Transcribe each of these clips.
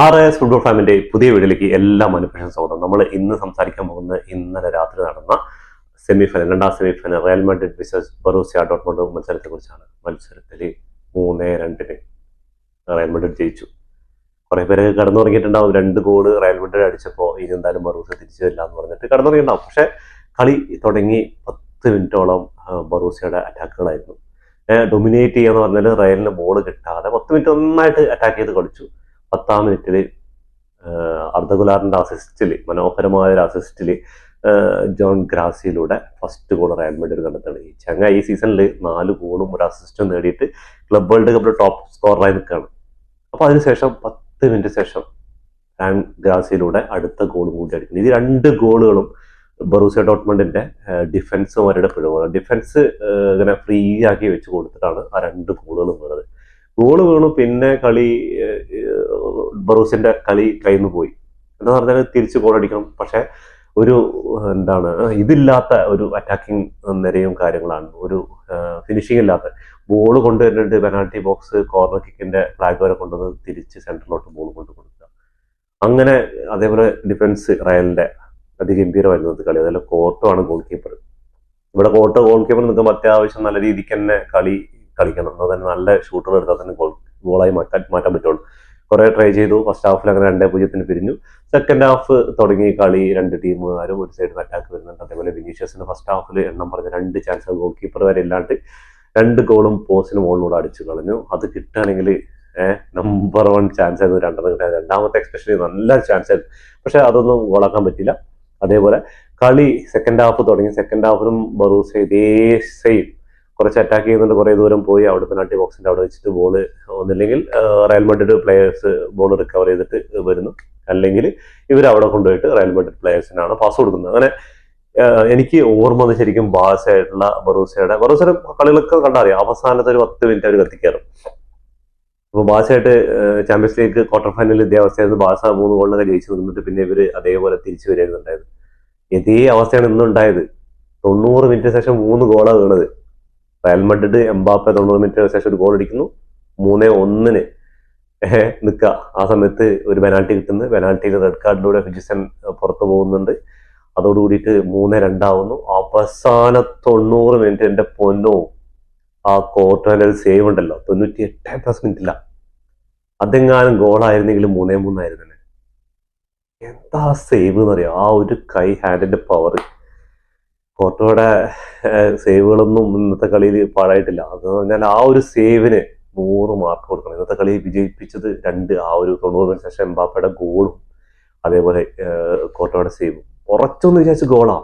R S football ഫാമിന്റെ പുതിയ വീഡിയോയിലേക്ക് എല്ലാ മനുഷ്യനും സ്വാഗതം. നമ്മൾ ഇന്ന് സംസാരിക്കാൻ പോകുന്നത് ഇന്നലെ രാത്രി നടന്ന സെമിഫൈനൽ രണ്ടാം semifinal Real Madrid versus Borussia Dortmund മത്സരത്തെ കുറിച്ചാണ് മത്സരത്തിൽ മൂന്ന് രണ്ടിന് റയൽ മാഡ്രിഡ് ജയിച്ചു. കുറെ പേര് കടന്നുറങ്ങിയിട്ടുണ്ടാവും. രണ്ട് ഗോൾ റയൽ മാഡ്രിഡ് അടിച്ചപ്പോൾ ഇനി എന്തായാലും ബറൂസിയ തിരിച്ചു വരില്ല എന്ന് പറഞ്ഞിട്ട് കടന്നുറങ്ങിയിട്ടുണ്ടാവും. പക്ഷെ കളി തുടങ്ങി പത്ത് മിനിറ്റോളം ബറൂസിയയുടെ അറ്റാക്കുകളായിരുന്നു ഡൊമിനേറ്റ് ചെയ്യുക എന്ന് പറഞ്ഞാൽ റയലിന് ബോൾ കിട്ടാതെ പത്ത് മിനിറ്റ് നന്നായിട്ട് അറ്റാക്ക് ചെയ്ത് കളിച്ചു. പത്താം മിനിറ്റിൽ അർദ്ധഗുലാറിന്റെ അസിസ്റ്റിൽ മനോഹരമായ ഒരു അസിസ്റ്റിൽ ജോൺ ഗ്രാസിയിലൂടെ ഫസ്റ്റ് ഗോൾ റയൽ മാഡ്രിഡ് കണ്ടെത്താണ് ഈ ചങ്ങ ഈ സീസണിൽ നാല് ഗോളും ഒരു അസിസ്റ്റും നേടിയിട്ട് ക്ലബ് വേൾഡ് കപ്പിൽ ടോപ്പ് സ്കോറായി നിൽക്കുകയാണ്. അപ്പോൾ അതിനുശേഷം പത്ത് മിനിറ്റ് ശേഷം ആൻ ഗ്രാസിയിലൂടെ അടുത്ത ഗോളും കൂടി അടിക്കുന്നു. ഇത് രണ്ട് ഗോളുകളും ബറൂസിയ ഡോട്ട്മണ്ടിന്റെ ഡിഫൻസുമാരുടെ പിഴവാണ് ഡിഫൻസ് ഇങ്ങനെ ഫ്രീ ആക്കി വെച്ച് കൊടുത്തിട്ടാണ് ആ രണ്ട് ഗോളുകളും വീണത് ഗോൾ വീണു പിന്നെ കളി ബറൂസിന്റെ കളി കയ്യിൽ പോയി. എന്ന് പറഞ്ഞാൽ തിരിച്ച് ഗോൾ അടിക്കണം. പക്ഷെ ഒരു എന്താണ് ഇതില്ലാത്ത ഒരു അറ്റാക്കിംഗ് നിരയും കാര്യങ്ങളാണ്. ഒരു ഫിനിഷിംഗ് ഇല്ലാത്ത. ബോൾ കൊണ്ടുവരുന്നുണ്ട് പെനാൾട്ടി ബോക്സ് കോർണർ കിക്കിന്റെ ഫ്ലാഗ് വരെ കൊണ്ടുവന്ന് തിരിച്ച് സെന്ററിലോട്ട് ബോൾ കൊണ്ടു കൊടുക്കുക. അങ്ങനെ അതേപോലെ ഡിഫൻസ് റയലിന്റെ അതിഗംഭീരമായിരുന്നു കളി. അതേപോലെ കോർട്ടുമാണ് ഗോൾ കീപ്പർ ഇവിടെ കോർട്ടോ ഗോൾ കീപ്പർ നിൽക്കുമ്പോൾ അത്യാവശ്യം നല്ല രീതിക്ക് തന്നെ കളി കളിക്കണം. എന്നാൽ തന്നെ നല്ല ഷൂട്ടർ എടുത്താൽ തന്നെ ഗോൾ ഗോളായി മാറ്റാൻ മാറ്റാൻ പറ്റുള്ളൂ. കുറെ ട്രൈ ചെയ്തു. ഫസ്റ്റ് ഹാഫിൽ അങ്ങനെ രണ്ടേ പൂജ്യത്തിന് പിരിഞ്ഞു. സെക്കൻഡ് ഹാഫ് തുടങ്ങി കളി രണ്ട് ടീമുകാരും ഒരു സൈഡിൽ അറ്റാക്ക് വരുന്നുണ്ട്. അതേപോലെ വിനീഷ്യസിന് ഫസ്റ്റ് ഹാഫിൽ എണ്ണം പറഞ്ഞ രണ്ട് ചാൻസ് ഗോൾ കീപ്പർ വരെ ഇല്ലാണ്ട് രണ്ട് ഗോളും പോസ്റ്റിന് മുകളിലൂടെ അടിച്ചു കളഞ്ഞു. അത് കിട്ടുകയാണെങ്കിൽ നമ്പർ വൺ ചാൻസ് ആയിരുന്നു. രണ്ടെണ്ണം കിട്ടാൻ രണ്ടാമത്തെ എക്സ്പെഷ്യലി നല്ല ചാൻസ് ആയിരുന്നു. പക്ഷെ അതൊന്നും ഗോളാക്കാൻ പറ്റില്ല അതേപോലെ കളി സെക്കൻഡ് ഹാഫ് തുടങ്ങി. സെക്കൻഡ് ഹാഫിലും ബറൂസ ഇതേ സെയിം കുറച്ച് അറ്റാക്ക് ചെയ്യുന്നുണ്ട്. കുറേ ദൂരം പോയി അവിടെ പെനാൾട്ടി ബോക്സിന്റെ അവിടെ വെച്ചിട്ട് ബോൾ ഒന്നില്ലെങ്കിൽ Real Madrid players ball recover ചെയ്തിട്ട് വരുന്നു. അല്ലെങ്കിൽ ഇവർ അവിടെ കൊണ്ടുപോയിട്ട് റയൽ മഡ്രിഡ് പ്ലേയേഴ്സിനാണ് പാസ് കൊടുക്കുന്നത്. അങ്ങനെ എനിക്ക് ഓർമ്മ വന്ന് ശരിക്കും ബാസായിട്ടുള്ള ബറൂസയുടെ ബറൂസയുടെ കളികളൊക്കെ കണ്ടറിയാം. അവസാനത്തെ ഒരു പത്ത് മിനിറ്റ് അവർ കത്തിക്കാറും. അപ്പൊ ബാസായിട്ട് ചാമ്പ്യൻസ് ലീഗ് ക്വാർട്ടർ ഫൈനലിൽ ഇതേ അവസ്ഥയായിരുന്നു. ബാസ മൂന്ന് ഗോളിനൊക്കെ ജയിച്ചു നിന്നിട്ട് പിന്നെ ഇവർ അതേപോലെ തിരിച്ചു വരികയായിരുന്നുണ്ടായത് ഇതേ അവസ്ഥയാണ് ഇന്നുണ്ടായത്. തൊണ്ണൂറ് മിനിറ്റ് ശേഷം മൂന്ന് ഗോളാണ് വീണത്. റയൽ മഡ്രിഡ് എംബാപ്പെ തൊണ്ണൂറ് മിനിറ്റിന് ശേഷം ഒരു ഗോൾ അടിക്കുന്നു. മൂന്നേ ഒന്നിന് നിൽക്കുക. ആ സമയത്ത് ഒരു പെനാൽറ്റി കിട്ടുന്നു. പെനാൽറ്റിയിൽ റെഡ് കാർഡിലൂടെ ഫിജിസൺ പുറത്തു പോകുന്നുണ്ട്. അതോട് കൂടിയിട്ട് മൂന്ന് രണ്ടാവുന്നു. അവസാന തൊണ്ണൂറ് മിനിറ്റ് എന്റെ പൊന്നോ ആ ക്വാർട്ടറിൽ സേവ് ഉണ്ടല്ലോ. തൊണ്ണൂറ്റി എട്ട് പ്ലസ് മിനിറ്റില്ല അതെങ്ങാനും ഗോളായിരുന്നെങ്കിൽ മൂന്നേ മൂന്നായിരുന്നു. എന്താ സേവ് എന്നറിയാം ആ ഒരു കൈ ഹാൻഡിന്റെ പവർ കോർട്ടോയുടെ സേവുകളൊന്നും ഇന്നത്തെ കളിയിൽ പാഴായിട്ടില്ല. അത് പറഞ്ഞാൽ ആ ഒരു സേവിന് നൂറ് മാർക്ക് കൊടുക്കണം. ഇന്നത്തെ കളി വിജയിപ്പിച്ചത് രണ്ട് ആ ഒരു തൊണ്ണൂറിന് ശേഷം എംബാപ്പയുടെ ഗോളും അതേപോലെ കോർട്ടോയുടെ സേവും ഉറച്ചൊന്ന് വിചാരിച്ച് ഗോളാ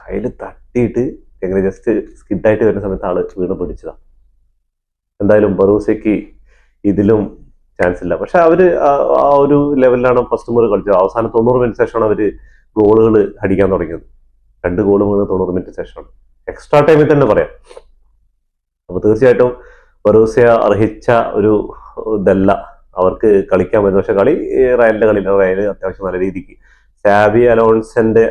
കയ്യിൽ തട്ടിയിട്ട് എങ്ങനെ ജസ്റ്റ് സ്കിഡായിട്ട് വരുന്ന സമയത്ത് ആൾ വീണ് പിടിച്ചതാ. എന്തായാലും ബറൂസയ്ക്ക് ഇതിലും ചാൻസ് ഇല്ല. പക്ഷെ അവർ ആ ഒരു ലെവലിലാണ് ഫസ്റ്റ് മുറി കളിച്ചത്. അവസാനം തൊണ്ണൂറ് മിനിറ്റ് ശേഷമാണ് അവർ ഗോളുകൾ അടിക്കാൻ തുടങ്ങിയത്. രണ്ട് ഗോൾ വീണ് തൊണ്ണൂറ് മിനിറ്റ് ശേഷമാണ്. എക്സ്ട്രാ ടൈമിൽ തന്നെ പറയാം. അപ്പൊ തീർച്ചയായിട്ടും ബറൂസിയ അർഹിച്ച ഒരു ഇതല്ല. അവർക്ക് കളിക്കാൻ പറ്റും പക്ഷെ കളി റയലിന്റെ കളി റയൽ അത്യാവശ്യം നല്ല രീതിക്ക് സാബി അലോൺസന്റെ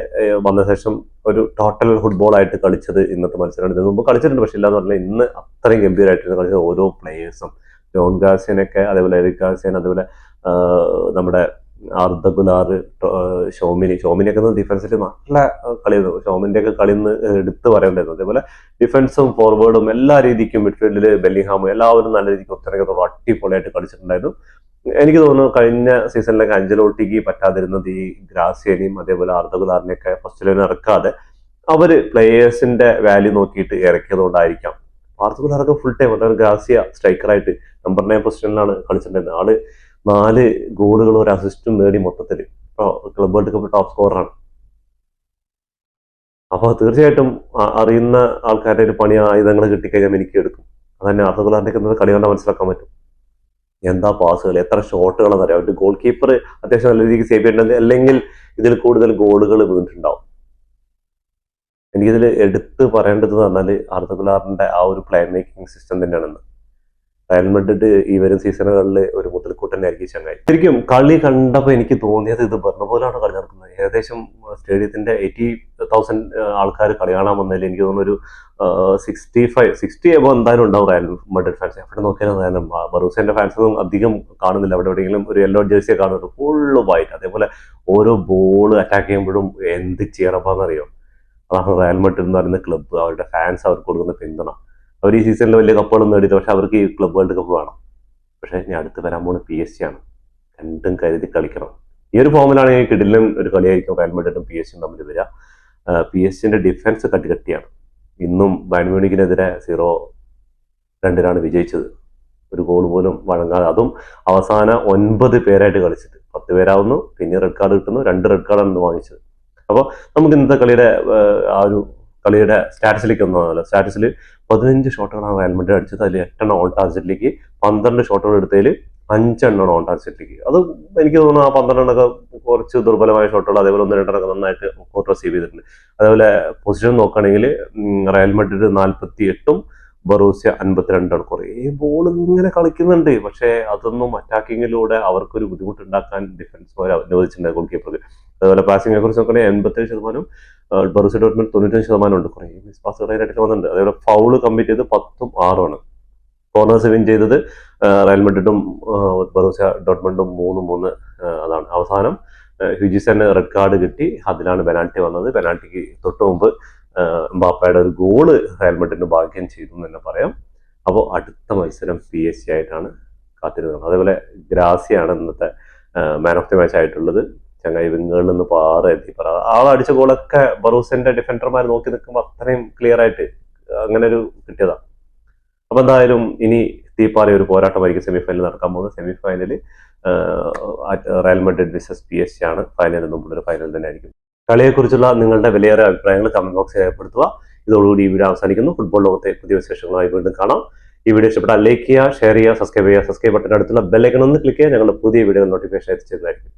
വന്ന ശേഷം ഒരു ടോട്ടൽ ഫുട്ബോൾ ആയിട്ട് കളിച്ചത് ഇന്നത്തെ മത്സരമാണ്. ഇതിനു മുമ്പ് കളിച്ചിട്ടുണ്ട്. പക്ഷെ ഇല്ലാന്ന് പറഞ്ഞാൽ ഇന്ന് അത്രയും ഗംഭീരമായിട്ടാണ് കളിച്ചത് ഓരോ പ്ലേയേഴ്സും ജോൺ ഗാർസിയനൊക്കെ അതേപോലെ എറിക് ഗാർസിയൻ അതേപോലെ നമ്മുടെ അർദ്ധ ഷോമിനി ഷോമിനി. ഷോമിനിയൊക്കെ ഡിഫൻസിൽ നല്ല കളി ഷോമിന്റെ ഒക്കെ കളി നിന്ന് എടുത്ത് പറയേണ്ടായിരുന്നു അതേപോലെ ഡിഫൻസും ഫോർവേഡും എല്ലാ രീതിക്കും മിഡ്ഫീൽഡിൽ ബെല്ലിഹാമും എല്ലാവരും നല്ല രീതിക്ക് ഒത്തിരി അടിപൊളിയായിട്ട് കളിച്ചിട്ടുണ്ടായിരുന്നു. എനിക്ക് തോന്നുന്നു കഴിഞ്ഞ സീസണിലൊക്കെ അഞ്ചലോട്ടിക്ക് പറ്റാതിരുന്നത് ഈ ഗ്രാസിയനെയും അതേപോലെ അർദ്ധഗുലാറിനെയൊക്കെ ഫസ്റ്റ് ലൈൻ ഇറക്കാതെ അവർ പ്ലേയേഴ്സിന്റെ വാല്യൂ നോക്കിയിട്ട് ഇറക്കിയതുകൊണ്ടായിരിക്കാം. അർദ്ധകുലാറൊക്കെ ഫുൾ ടൈം അതായത് ഗ്രാസിയ സ്ട്രൈക്കറായിട്ട് നമ്പർ നയൻ പൊസിഷനിലാണ് കളിച്ചിട്ടുണ്ടായിരുന്നത്. ആൾ നാല് ഗോളുകളും ഒരു അസിസ്റ്റും നേടി മൊത്തത്തിൽ ക്ലബ് വേൾഡ് കപ്പ് ടോപ്പ് സ്കോറാണ് അപ്പോൾ തീർച്ചയായിട്ടും അറിയുന്ന ആൾക്കാരുടെ ഒരു പണി ആയുധങ്ങൾ കിട്ടിക്കഴിഞ്ഞാൽ എനിക്ക് എടുക്കും അതന്നെ അർദ്ധകുലാറിന്റെ കളി കണ്ടാൽ മനസ്സിലാക്കാൻ പറ്റും. എന്താ പാസുകൾ എത്ര ഷോട്ടുകളെന്ന് അറിയാം. ഒരു ഗോൾ കീപ്പർ അത്യാവശ്യം നല്ല രീതിക്ക് സേവ് ചെയ്യേണ്ടത് അല്ലെങ്കിൽ ഇതിൽ കൂടുതൽ ഗോളുകൾ വീണിട്ടുണ്ടാവും. എനിക്കിതിൽ എടുത്ത് പറയേണ്ടത് എന്ന് പറഞ്ഞാൽ അർദ്ധകുലാറിന്റെ ആ ഒരു പ്ലേ മേക്കിംഗ് സിസ്റ്റം തന്നെയാണെന്ന്. റയൽ മഡ്രിഡ് ഈ വരും സീസണുകളിൽ ഒരു മുതൽക്കൂട്ടനായിരിക്കും ചങ്ങായി. ശരിക്കും കളി കണ്ടപ്പോൾ എനിക്ക് തോന്നിയത് ഇത് പോലെയാണ് കളി നടക്കുന്നത്. ഏകദേശം സ്റ്റേഡിയത്തിന്റെ എയ്റ്റി തൗസൻഡ് ആൾക്കാർ കളി കാണാൻ വന്നതിൽ എനിക്ക് തോന്നുന്നു ഒരു സിക്സ്റ്റി ഫൈവ് സിക്സ്റ്റി എബോ എന്തായാലും ഉണ്ടാവും റയൽ മഡ്രിഡ് ഫാൻസ് എവിടെ നോക്കിയാലും കാരണം ബറൂസേന്റെ ഫാൻസ് അധികം കാണുന്നില്ല. അവിടെ എവിടെയെങ്കിലും ഒരു യെല്ലോ ജേഴ്സിയെ കാണുന്നുണ്ട് ഫുള്ള് വൈറ്റ് അതേപോലെ ഓരോ ബോൾ അറ്റാക്ക് ചെയ്യുമ്പോഴും എന്ത് ചെയ്യറപ്പാന്നറിയോ അതാണ് റയൽ മഡ്രിഡ് എന്ന് പറയുന്ന ക്ലബ്ബ് അവരുടെ ഫാൻസ് അവർക്ക് കൊടുക്കുന്ന പിന്തുണ. അവർ ഈ സീസണിൽ വലിയ കപ്പുകളൊന്നും നേടിയത് പക്ഷെ അവർക്ക് ഈ ക്ലബ് വേൾഡ് കപ്പ് വേണം. പക്ഷേ ഞാൻ അടുത്ത് വരാൻ പോകുന്ന പി എസ് സി ആണ്. രണ്ടും കരുതി കളിക്കണം. ഈ ഒരു ഫോമിലാണ് ഞാൻ കിടിലും ഒരു കളിയായിരിക്കും റയൽ പി എസ് സിയും തമ്മിൽ വരിക. പി എസ് സിന്റെ ഡിഫൻസ് കട്ടികട്ടിയാണ്. ഇന്നും ബാൻമ്യൂണിക്കിനെതിരെ സീറോ രണ്ടിനാണ് വിജയിച്ചത്. ഒരു ഗോൾ പോലും വഴങ്ങാതെ. അതും അവസാന ഒൻപത് പേരായിട്ട് കളിച്ചിട്ട്. പത്ത് പേരാവുന്നു പിന്നെ റെഡ് കാർഡ് കിട്ടുന്നു രണ്ട് റെഡ് കാർഡാണ് വാങ്ങിച്ചത്. അപ്പോൾ നമുക്ക് ഇന്നത്തെ കളിയുടെ ആ ഒരു കളിയുടെ സ്റ്റാറ്റസിലേക്ക് ഒന്നാണല്ലോ സ്റ്റാറ്റസിൽ പതിനഞ്ച് ഷോട്ടുകളാണ് റയൽ അടിച്ചത്. അതിൽ എട്ടെണ്ണം ഓൺ ടാർജറ്റിലേക്ക് പന്ത്രണ്ട് ഷോട്ടുകൾ എടുത്തതിൽ അഞ്ചെണ്ണം ഓൺ ടാർജറ്റിലേക്ക് അത് എനിക്ക് തോന്നുന്നു ആ പന്ത്രണ്ടെണ്ണൊക്കെ കുറച്ച് ദുർബലമായ ഷോട്ടുകൾ അതേപോലെ ഒന്ന് രണ്ടെണ്ണൊക്കെ നന്നായിട്ട് കോർട്ട് റിസീവ് ചെയ്തിട്ടുണ്ട്. അതേപോലെ പൊസിഷൻ നോക്കുകയാണെങ്കിൽ റയൽ നാൽപ്പത്തി എട്ടും ബറൂസ്യ അൻപത്തിരണ്ടാണ്. കുറേ ബോൾ ഇങ്ങനെ കളിക്കുന്നുണ്ട്. പക്ഷേ അതൊന്നും അറ്റാക്കിങ്ങിലൂടെ അവർക്കൊരു ബുദ്ധിമുട്ടുണ്ടാക്കാൻ ഡിഫൻസ് അനുവദിച്ചിട്ടുണ്ട് ഗോൾ കീപ്പർക്ക് അതുപോലെ പാസിങ്ങിനെ കുറിച്ച് നോക്കുകയാണെങ്കിൽ എൺപത്തേഴ് ശതമാനം ബറൂസ്യ ഡോട്ട്മെന്റ് തൊണ്ണൂറ്റഞ്ച് ശതമാനം ഉണ്ട്. കുറേ മിസ് പാസ് അതിനായിട്ട് വന്നിട്ടുണ്ട്. അതേപോലെ ഫൗൾ കമ്മിറ്റ് ചെയ്ത് പത്തും ആറുമാണ്. കോർണേഴ്സ് വിൻ ചെയ്തത് റയൽ മഡ്രിഡും ബറൂസ്യ ഡോട്ട്മെന്റും മൂന്ന് മൂന്ന് അതാണ്. അവസാനം ഹ്യൂജിസന് റെഡ് കാർഡ് കിട്ടി. അതിലാണ് പെനാൽറ്റി വന്നത്. പെനാൽറ്റിക്ക് തൊട്ട് മുമ്പ് ആ, എംബാപ്പയുടെ ഒരു ഗോൾ ഹെൽമെറ്റിന്റെ ഭാഗ്യം ചെയ്തു എന്ന് തന്നെ പറയാം. അപ്പോൾ അടുത്ത മത്സരം പി എസ് സി ആയിട്ടാണ് കാത്തിരുന്നത്. അതേപോലെ ഗ്രാസിയാണ് ഇന്നത്തെ മാൻ ഓഫ് ദി മാച്ച് ആയിട്ടുള്ളത്. ചങ്ങായി വിങ്ങുകളിൽ നിന്ന് പാറ എത്തി. പറ ആളടിച്ച ഗോളൊക്കെ ബറൂസിന്റെ ഡിഫൻഡർമാർ നോക്കി നിൽക്കുമ്പോൾ അത്രയും ക്ലിയർ ആയിട്ട് അങ്ങനെ ഒരു കിട്ടിയതാണ് അപ്പൊ എന്തായാലും ഇനി തീപ്പാറി ഒരു പോരാട്ടമായിരിക്കും സെമി ഫൈനൽ നടക്കാൻ പോകുന്നത്. സെമി ഫൈനലിൽ Real Madrid versus P S C ആണ്. ഫൈനലിന് മുമ്പുള്ള ഫൈനൽ തന്നെ ആയിരിക്കും കളിയെക്കുറിച്ചുള്ള നിങ്ങളുടെ വിലയേറെ അഭിപ്രായങ്ങൾ കമന്റ് ബോക്സിൽ രേഖപ്പെടുത്തുക. ഇതോടുകൂടി ഈ വീഡിയോ അവസാനിക്കുന്നു. ഫുട്ബോൾ ലോകത്തെ പുതിയ വിശേഷങ്ങളുമായി വീണ്ടും കാണാം. ഈ വീഡിയോ ഇഷ്ടപ്പെട്ടാൽ ലൈക്ക് ചെയ്യുക ഷെയർ ചെയ്യുക സബ്സ്ക്രൈബ് ചെയ്യുക സബ്സ്ക്രൈബ് ബട്ടൺ അടുത്തുള്ള ബെല്ലൈക്കൺ ഒന്ന് ക്ലിക്ക് ചെയ്യുക. ഞങ്ങളുടെ പുതിയ വീഡിയോ നോട്ടിഫിക്കേഷൻ എത്തിച്ചതായിരിക്കും